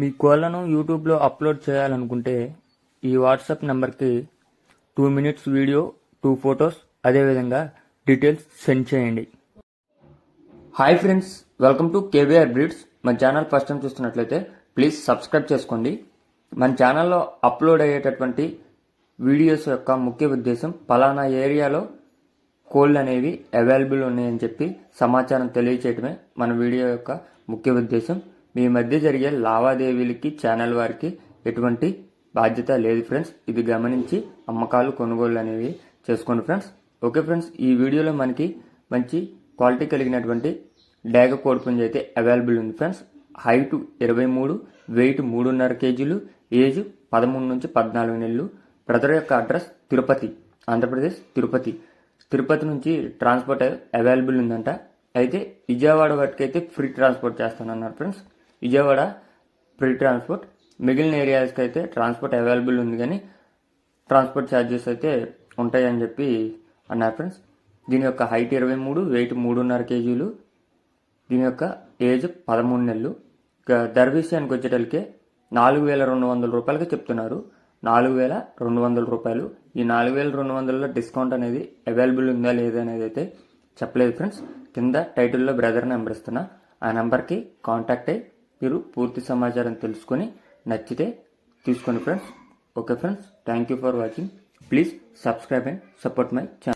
మీ కోళ్ళను యూట్యూబ్లో అప్లోడ్ చేయాలనుకుంటే ఈ వాట్సాప్ నెంబర్కి two minutes video two photos అదేవిధంగా డీటెయిల్స్ సెండ్ చేయండి. Hi friends welcome to KVR breeds. మన ఛానల్ ఫస్ట్ టైం చూస్తున్నట్లయితే ప్లీజ్ సబ్స్క్రైబ్ చేసుకోండి. మన ఛానల్లో అప్లోడ్ అయ్యేటటువంటి వీడియోస్ యొక్క ముఖ్య ఉద్దేశం పలానా ఏరియాలో కోళ్ళు అనేవి అవైలబుల్ ఉన్నాయని చెప్పి సమాచారం తెలియచేయటమే మన వీడియో యొక్క ముఖ్య ఉద్దేశం. మీ మధ్య జరిగే లావాదేవీలకి ఛానల్ వారికి ఎటువంటి బాధ్యత లేదు ఫ్రెండ్స్. ఇది గమనించి అమ్మకాలు కొనుగోలు అనేవి చేసుకోండి ఫ్రెండ్స్. ఓకే ఫ్రెండ్స్ ఈ వీడియోలో మనకి మంచి క్వాలిటీ కలిగినటువంటి డేగ కోడిపుంజి అయితే అవైలబుల్ ఉంది ఫ్రెండ్స్. హైట్ ఇరవై మూడు వెయిట్ మూడున్నర కేజీలు ఏజ్ పదమూడు నుంచి పద్నాలుగు నెలలు. బ్రదర్ యొక్క అడ్రస్ తిరుపతి ఆంధ్రప్రదేశ్ తిరుపతి. తిరుపతి నుంచి ట్రాన్స్పోర్ట్ అవైలబుల్ ఉందంట. అయితే విజయవాడ వరకు అయితే ఫ్రీ ట్రాన్స్పోర్ట్ చేస్తానన్నారు ఫ్రెండ్స్. విజయవాడ ఫ్రీ ట్రాన్స్పోర్ట్ మిగిలిన ఏరియాస్కి అయితే ట్రాన్స్పోర్ట్ అవైలబుల్ ఉంది కానీ ట్రాన్స్పోర్ట్ ఛార్జెస్ అయితే ఉంటాయని చెప్పి అన్నారు ఫ్రెండ్స్ దీని యొక్క హైట్ ఇరవై మూడు వెయిట్ మూడున్నర కేజీలు. దీని యొక్క ఏజ్ పదమూడు నెలలు. ఇక ధర విషయానికి వచ్చేటలికే నాలుగు వేల రెండు వందల రూపాయలకి చెప్తున్నారు. నాలుగు వేల రెండు వందల రూపాయలు. ఈ నాలుగు వేల రెండు వందలలో డిస్కౌంట్ అనేది అవైలబుల్ ఉందా లేదా అనేది అయితే చెప్పలేదు ఫ్రెండ్స్ కింద టైటిల్లో బ్రదర్ నెంబర్ ఇస్తున్నా. ఆ నెంబర్కి కాంటాక్ట్ అయ్యి మీరు పూర్తి సమాచారం తెలుసుకొని నచ్చితే తీసుకోండి friends. Okay friends thank you for watching. Please subscribe and support my channel.